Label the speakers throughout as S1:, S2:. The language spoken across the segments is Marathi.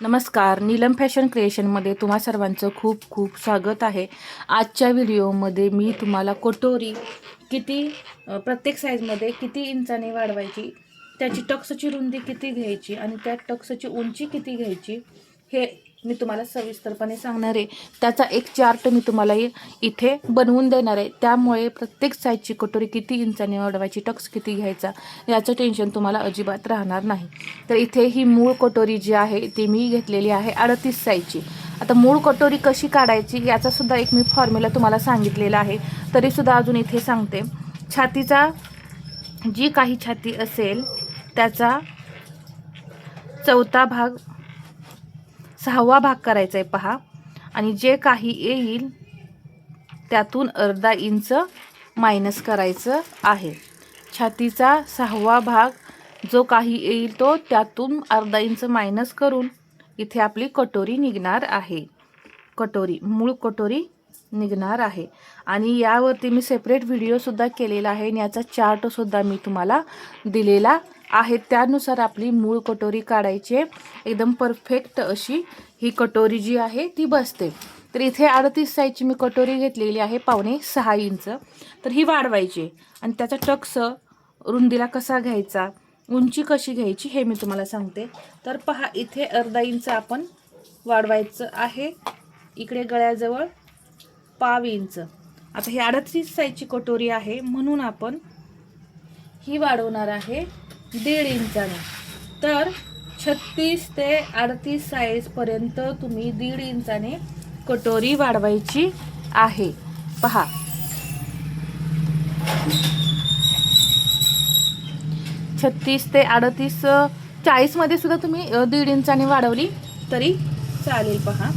S1: नमस्कार नीलम फॅशन क्रिएशनमध्ये तुम्हा सर्वांचं खूप खूप स्वागत आहे. आजच्या व्हिडिओमध्ये मी तुम्हाला कटोरी किती प्रत्येक साईजमध्ये किती इंचाने वाढवायची त्याची टक्सची रुंदी किती घ्यायची आणि त्या टक्सची उंची किती घ्यायची हे मी तुम्हाला सविस्तरपणे सांगणार आहे. त्याचा एक चार्ट मी तुम्हाला इथे बनवून देणार आहे. त्यामुळे प्रत्येक साईजची कटोरी किती इंचाने वाढवायची टक्स किती घ्यायचा याचं टेन्शन तुम्हाला अजिबात राहणार नाही. तर इथे ही मूळ कटोरी जी आहे ती मी घेतलेली आहे अडतीस साईजची. आता मूळ कटोरी कशी काढायची याचासुद्धा एक मी फॉर्म्युला तुम्हाला सांगितलेला आहे. तरीसुद्धा अजून इथे सांगते. छातीचा जी काही छाती असेल त्याचा चौथा भाग सहावा भाग करायचा आहे पहा. आणि जे काही येईल त्यातून अर्धा इंच मायनस करायचं आहे. छातीचा सहावा भाग जो काही येईल तो त्यातून अर्धा इंच मायनस करून इथे आपली कटोरी निघणार आहे. कटोरी मूळ कटोरी निघणार आहे. आणि यावरती मी सेपरेट व्हिडिओसुद्धा केलेला आहे आणि याचा चार्टसुद्धा मी तुम्हाला दिलेला आहेत त्यानुसार आपली मूळ कटोरी काढायची आहे. एकदम परफेक्ट अशी ही कटोरी जी आहे ती बसते. तर इथे अडतीस साईजची मी कटोरी घेतलेली आहे पावणे सहा इंच. तर ही वाढवायची आणि त्याचा टक्स रुंदीला कसा घ्यायचा उंची कशी घ्यायची हे मी तुम्हाला सांगते. तर पहा इथे अर्धा इंच आपण वाढवायचं आहे. इकडे गळ्याजवळ पाव इंच. आता ही अडतीस साईजची कटोरी आहे म्हणून आपण ही वाढवणार आहे. दीड इंचाने. तर छत्तीस ते अडतीस साईजपर्यंत तुम्ही दीड इंचाने कटोरी वाढवायची आहे. पहा. छत्तीस ते अडतीस चाळीसमध्ये सुद्धा तुम्ही दीड इंचाने वाढवली तरी चालेल. पहा.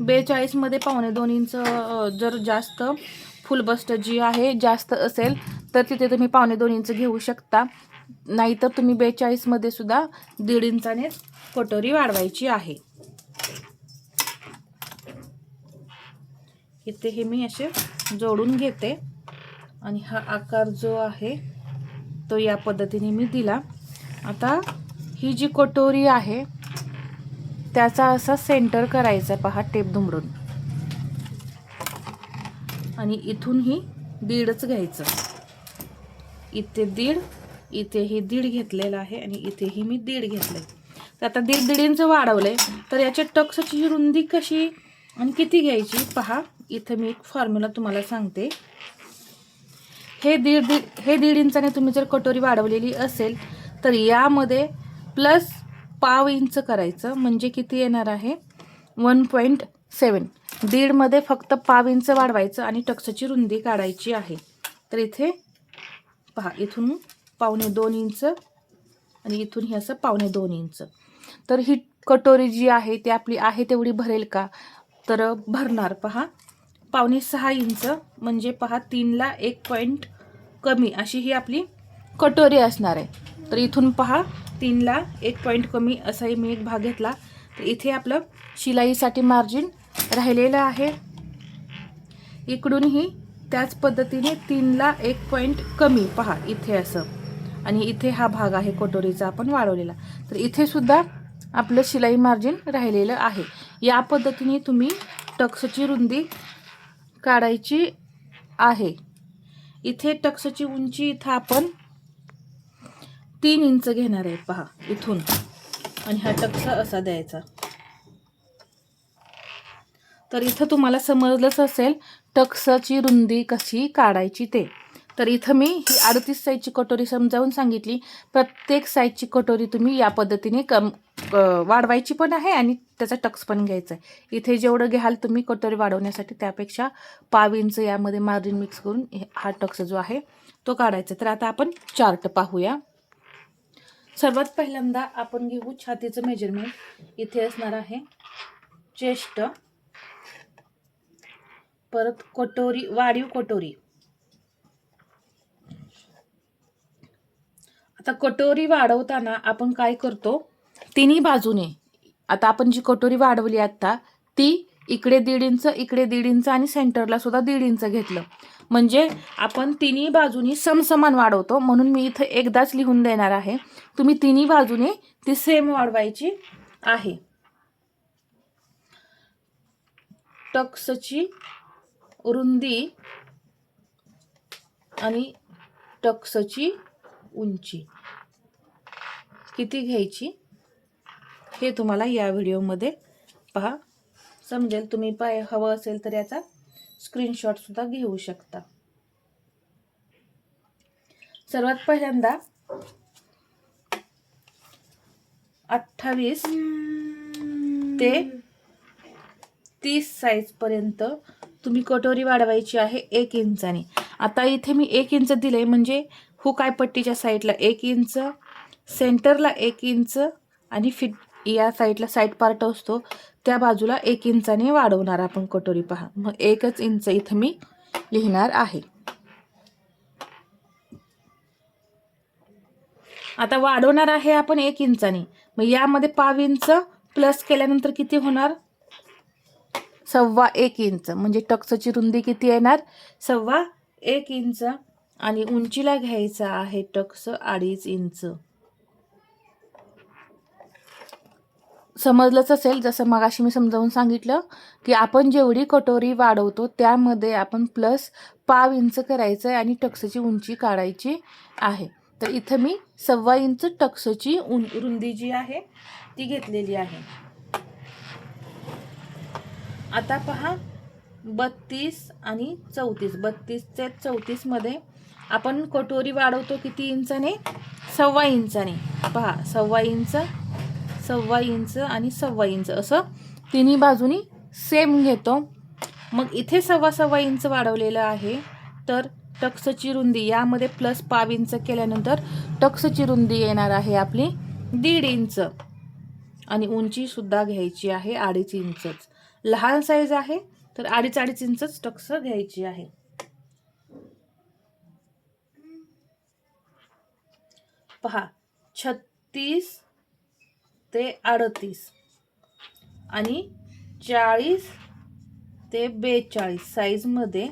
S1: बेचाळीसमध्ये पावणे दोन इंच जर जास्त फुलबस्ट जी आहे जास्त असेल तर तिथे तुम्ही पावणे दोन इंच घेऊ शकता. नाहीतर तुम्ही बेचाळीसमध्ये सुद्धा दीड इंचाने कटोरी वाढवायची आहे. इथे हे मी असे जोडून घेते. आणि हा आकार जो आहे तो या पद्धतीने मी दिला. आता ही जी कटोरी आहे त्याचा असा सेंटर करायचा पहा टेप धुमडून आणि इथून ही दीडच घ्यायचं. इथे दीड इथेही दीड घेतलेलं आहे आणि इथेही मी दीड घेतलंय. तर आता दीड दीड इंच वाढवलंय. तर याच्या टक्सची ही रुंदी कशी आणि किती घ्यायची? पहा इथं मी एक फॉर्म्युला तुम्हाला सांगते. हे दीड दीड हे दीड इंचाने तुम्ही जर कटोरी वाढवलेली असेल तर यामध्ये प्लस पाव इंच करायचं. म्हणजे किती येणार आहे? वन पॉईंट सेवन दीडमध्ये फक्त पाव इंच वाढवायचं आणि टक्सची रुंदी काढायची आहे. तर इथे पहा इथून पावणे दोन इंच आणि इथून हे असं पावणे दोन इंच. तर ही कटोरी जी आहे ती आपली आहे तेवढी भरेल का? तर भरणार. पहा पावणे सहा इंच म्हणजे पहा तीनला एक पॉईंट कमी अशी ही आपली कटोरी असणार आहे. तर इथून पहा तीनला एक पॉईंट कमी असाही मी एक भाग घेतला. तर इथे आपलं शिलाईसाठी मार्जिन राहिलेलं आहे. इकडूनही त्याच पद्धतीने तीनला एक पॉईंट कमी. पहा इथे असं. आणि इथे हा भाग आहे कटोरीचा आपण वाढवलेला. तर इथेसुद्धा आपलं शिलाई मार्जिन राहिलेलं आहे. या पद्धतीने तुम्ही टक्सची रुंदी काढायची आहे. इथे टक्सची उंची इथं आपण तीन इंच घेणार आहे. पहा इथून. आणि हा टक्स असा द्यायचा. तर इथं तुम्हाला समजलंच असेल टक्सची रुंदी कशी काढायची ते. तर इथं मी ही अडतीस साईजची कटोरी समजावून सांगितली. प्रत्येक साईजची कटोरी तुम्ही या पद्धतीने कम वाढवायची पण आहे आणि त्याचा टक्स पण घ्यायचा आहे. इथे जेवढं घ्याल तुम्ही कटोरी वाढवण्यासाठी त्यापेक्षा पाव इंच यामध्ये मार्जिन मिक्स करून हा टक्स जो आहे तो काढायचा. तर आता आपण चार्ट पाहूया. सर्वात पहिल्यांदा आपण घेऊ छातीचं मेजरमेंट इथे असणार आहे चेस्ट परत कटोरी वाढीव कटोरी. आता कटोरी वाढवताना आपण काय करतो? तिन्ही बाजूने. आता आपण जी कटोरी वाढवली आता ती इकडे दीड इंच इकडे दीड इंच आणि सेंटरला सुद्धा दीड इंच घेतलं. म्हणजे आपण तिन्ही बाजूनी समसमान वाढवतो. म्हणून मी इथं एकदाच लिहून देणार आहे. तुम्ही तिन्ही बाजूने ती सेम वाढवायची आहे. टक्सची रुंदी आणि टक्सची उंची. किती घ्यायची? हे तुम्हाला या व्हिडिओमध्ये पहा. समजेल तुम्ही पाय हवं असेल तर याचा स्क्रीनशॉट सुद्धा घेऊ शकता. सर्वात पहिल्यांदा अठ्ठावीस ते तीस साईज पर्यंत तुम्ही कटोरी वाढवायची आहे एक इंचाने. आता इथे मी एक इंच दिले म्हणजे हुकाय पट्टीच्या साईडला एक इंच सेंटरला एक इंच आणि फिट या साईडला साईड पार्ट असतो त्या बाजूला एक इंचाने वाढवणार आपण कटोरी. पहा मग एकच इंच इथं मी लिहिणार आहे. आता वाढवणार आहे आपण एक इंचाने. मग यामध्ये पाव इंच प्लस केल्यानंतर किती होणार? सव्वा एक इंच. म्हणजे टक्सची रुंदी किती येणार? सव्वा एक इंच. आणि उंचीला घ्यायचा आहे टक्स अडीच इंच. समजलंच असेल? जसं मगाशी मी समजावून सांगितलं की आपण जेवढी कटोरी वाढवतो त्यामध्ये आपण प्लस पाव इंच करायचं आहे आणि टक्सची उंची काढायची आहे. तर इथं मी सव्वा इंच टक्सची उं रुंदी जी आहे ती घेतलेली आहे. आता पहा बत्तीस आणि चौतीस. बत्तीस ते चौतीसमध्ये आपण कटोरी वाढवतो किती इंचाने? सव्वा इंचाने. पहा सव्वा इंच सव्वा इंच आणि सव्वा इंच. असं तिन्ही बाजूनी सेम घेतो. मग इथे सव्वा सव्वा इंच वाढवलेलं आहे. तर टक्सची रुंदी यामध्ये प्लस पाव इंच केल्यानंतर टक्सची रुंदी येणार आहे आपली दीड इंच. आणि उंचीसुद्धा घ्यायची आहे अडीच इंचच. लहान साईज आहे तर अडीच अडीच इंचच टक्स घ्यायची आहे. पहा छत्तीस ते अडतीस आणि चाळीस ते बेचाळीस साईजमध्ये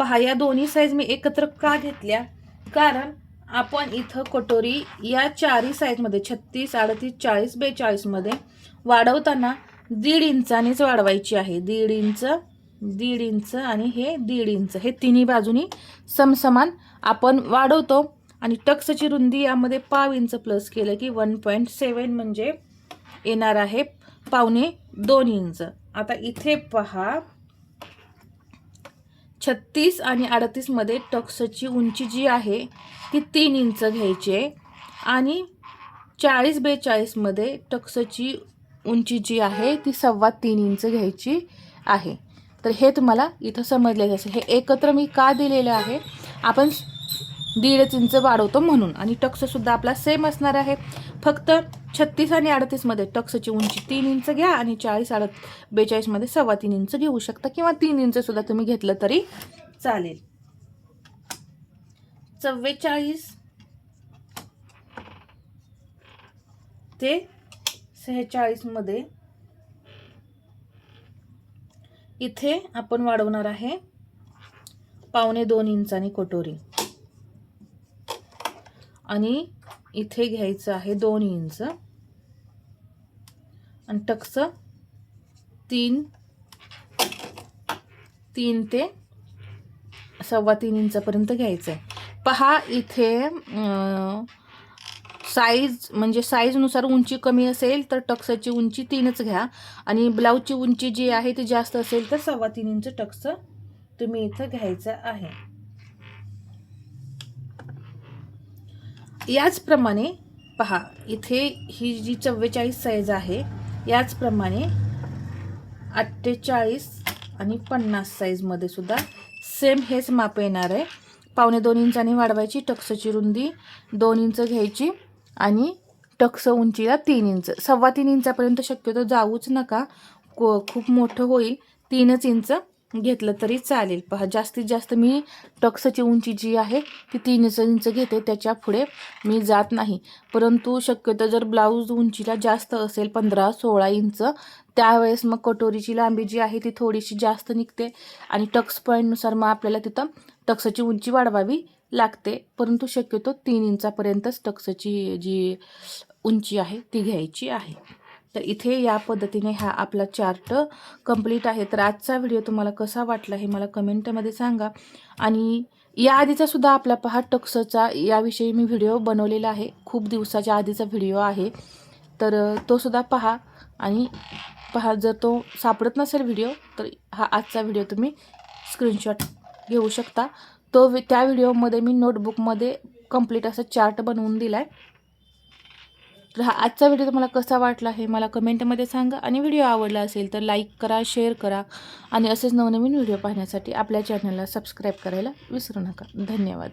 S1: पहा या दोन्ही साईज मी एकत्र का घेतल्या? कारण आपण इथं कटोरी या चारही साईजमध्ये छत्तीस अडतीस चाळीस बेचाळीसमध्ये वाढवताना दीड इंचानेच वाढवायची आहे. दीड इंच दीड इंच आणि हे दीड इंच. हे तिन्ही बाजूनी समसमान आपण वाढवतो. आणि टक्सची रुंदी यामध्ये पाव इंच प्लस केलं की वन पॉईंट सेवन म्हणजे येणार आहे पावणे दोन इंच. आता इथे पहा. छत्तीस आणि अडतीसमध्ये टक्सची उंची जी आहे ती तीन इंच घ्यायची आहे. आणि चाळीस बेचाळीसमध्ये टक्सची उंची जी आहे ती सव्वा तीन इंच घ्यायची आहे. तर हे तुम्हाला इथं समजलेलं असेल हे एकत्र मी का दिलेलं आहे? आपण दीडच इंच वाढवतो म्हणून. आणि टक्ससुद्धा आपला सेम असणार आहे. फक्त छत्तीस आणि अडतीसमध्ये टक्सची उंची तीन इंच घ्या आणि चाळीस अडत बेचाळीसमध्ये सव्वा तीन इंच घेऊ शकता. किंवा तीन इंचसुद्धा तुम्ही घेतलं तरी चालेल. चव्वेचाळीस ते सेहेचाळीसमध्ये इथे आपण वाढवणार आहे पावणे दोन इंचानी कटोरी. आणि इथे घ्यायचं आहे दोन इंच. आणि टक्स तीन तीन ते सव्वा तीन इंचापर्यंत घ्यायचं आहे पहा इथे साईज म्हणजे साईजनुसार उंची कमी असेल तर टक्सची उंची तीनच घ्या. आणि ब्लाऊजची उंची जी आहे ती जास्त असेल तर सव्वा तीन इंच टक्स तुम्ही इथं घ्यायचं आहे. याचप्रमाणे पहा इथे ही जी चव्वेचाळीस साईज आहे याचप्रमाणे अठ्ठेचाळीस आणि पन्नास साईजमध्ये सुद्धा सेम हेच माप येणार आहे. पावणे दोन इंचाने वाढवायची टक्सची रुंदी दोन इंच घ्यायची. आणि टक्स उंचीला तीन इंच. सव्वा तीन इंचापर्यंत शक्यतो जाऊच नका. को खूप मोठं होईल. तीनच इंच घेतलं तरी चालेल. पहा जास्तीत जास्त मी टक्सची उंची जी आहे ती तीनच इंच घेते. त्याच्या पुढे मी जात नाही. परंतु शक्यतो जर ब्लाऊज उंचीला जास्त असेल पंधरा सोळा इंच त्यावेळेस मग कटोरीची लांबी जी आहे ती थोडीशी जास्त निघते. आणि टक्स पॉईंटनुसार मग आपल्याला तिथं टक्सची उंची वाढवावी लागते परंतु शक्यतो तीन इंचापर्यंतच टक्सची जी उंची आहे ती घ्यायची आहे. तर इथे या पद्धतीने हा आपला चार्ट कंप्लीट आहे. तर आजचा व्हिडिओ तुम्हाला कसा वाटला हे मला कमेंटमध्ये सांगा. आणि या आधीचा सुद्धा आपला पहा टक्सचा याविषयी मी व्हिडिओ बनवलेला आहे. खूप दिवसाच्या आधीचा व्हिडिओ आहे. तर तो सुद्धा पहा. आणि पहा जर तो सापडत नसेल व्हिडिओ तर हा आजचा व्हिडिओ तुम्ही स्क्रीनशॉट घेऊ शकता. तो वि- त्या व्हिडिओमध्ये मी नोटबुकमध्ये कंप्लीट असा चार्ट बनवून दिला आहे तर हा आजचा व्हिडिओ तुम्हाला कसा वाटला हे मला कमेंटमध्ये सांगा. आणि व्हिडिओ आवडला असेल तर लाईक करा शेअर करा. आणि असेच नवनवीन व्हिडिओ पाहण्यासाठी आपल्या चॅनलला सबस्क्राईब करायला विसरू नका. धन्यवाद.